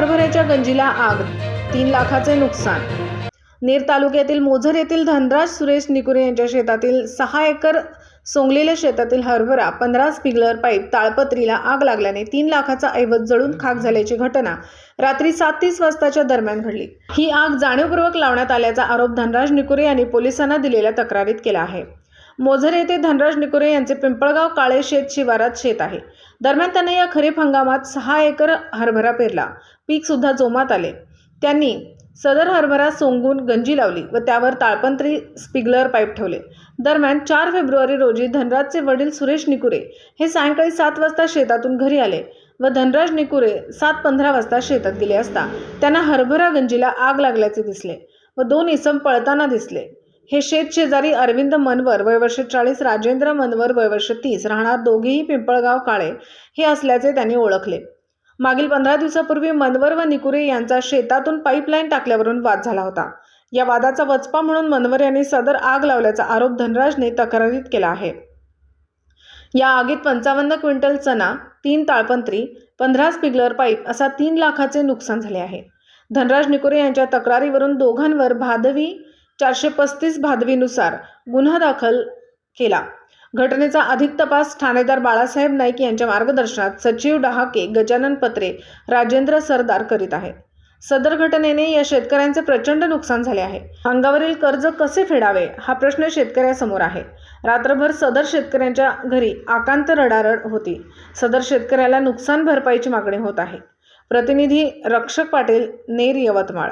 हरभऱ्याच्या गंजीला आग तीन लाखाचे नुकसान. नेर तालुक्यातील मोझर येथील धनराज सुरेश निकुरे यांच्या शेतातील सहा एकर सोंगलेल्या शेतातील हरभरा पंधरा स्पिगलर पाईप ताळपत्रीला आग लागल्याने तीन लाखाचा ऐवज जळून खाक झाल्याची घटना रात्री सात तीस वाजताच्या दरम्यान घडली. ही आग जाणीवपूर्वक लावण्यात आल्याचा आरोप धनराज निकुरे यांनी पोलिसांना दिलेल्या तक्रारीत केला आहे. मोझर येथे धनराज निकुरे यांचे पिंपळगाव काळे शेत शिवारात शेत आहे. दरम्यान त्यांनी या खरीप हंगामात सहा एकर हरभरा पेरला. पीक सुद्धा जोमात आले. त्यांनी सदर हरभरा सोंगून गंजी लावली व त्यावर ताळपंत्री स्पिगलर पाईप ठेवले. दरम्यान चार फेब्रुवारी रोजी धनराजचे वडील सुरेश निकुरे हे सायंकाळी सात वाजता शेतातून घरी आले व धनराज निकुरे सात पंधरा वाजता शेतात गेले असता त्यांना हरभरा गंजीला आग लागल्याचे दिसले व दोन इसम पळताना दिसले. हे शेत शेजारी अरविंद मनवर वयवर्ष चाळीस राजेंद्र मनवर वयवर्ष तीस राहणार दोघेही पिंपळगाव काळे हे असल्याचे त्यांनी ओळखले. मागील पंधरा दिवसापूर्वी मनवर व निकुरे यांचा शेतातून पाईपलाईन टाकल्यावरून वाद झाला होता. या वादाचा वचपा म्हणून मनवर यांनी सदर आग लावल्याचा आरोप धनराजने तक्रारीत केला आहे. या आगीत पंचावन्न क्विंटल चना तीन ताळपंत्री पंधरा स्पिगलर पाईप असा तीन लाखाचे नुकसान झाले आहे. धनराज निकुरे यांच्या तक्रारीवरून दोघांवर भादवी चारशे पस्तीस भादवीनुसार गुन्हा दाखल केला. घटनेचा अधिक तपास ठाणेदार बाळासाहेब नाईक यांच्या मार्गदर्शनात सचिव डहाके गजानन पत्रे राजेंद्र सरदार करीत आहेत. सदर घटनेने या शेतकऱ्यांचे प्रचंड नुकसान झाले आहे. अंगावरील कर्ज कसे फेडावे हा प्रश्न शेतकऱ्यासमोर आहे. रात्रभर सदर शेतकऱ्यांच्या घरी आकांत रडारड होती. सदर शेतकऱ्याला नुकसान भरपाईची मागणी होत आहे. प्रतिनिधी रक्षक पाटील नेर यवतमाळ.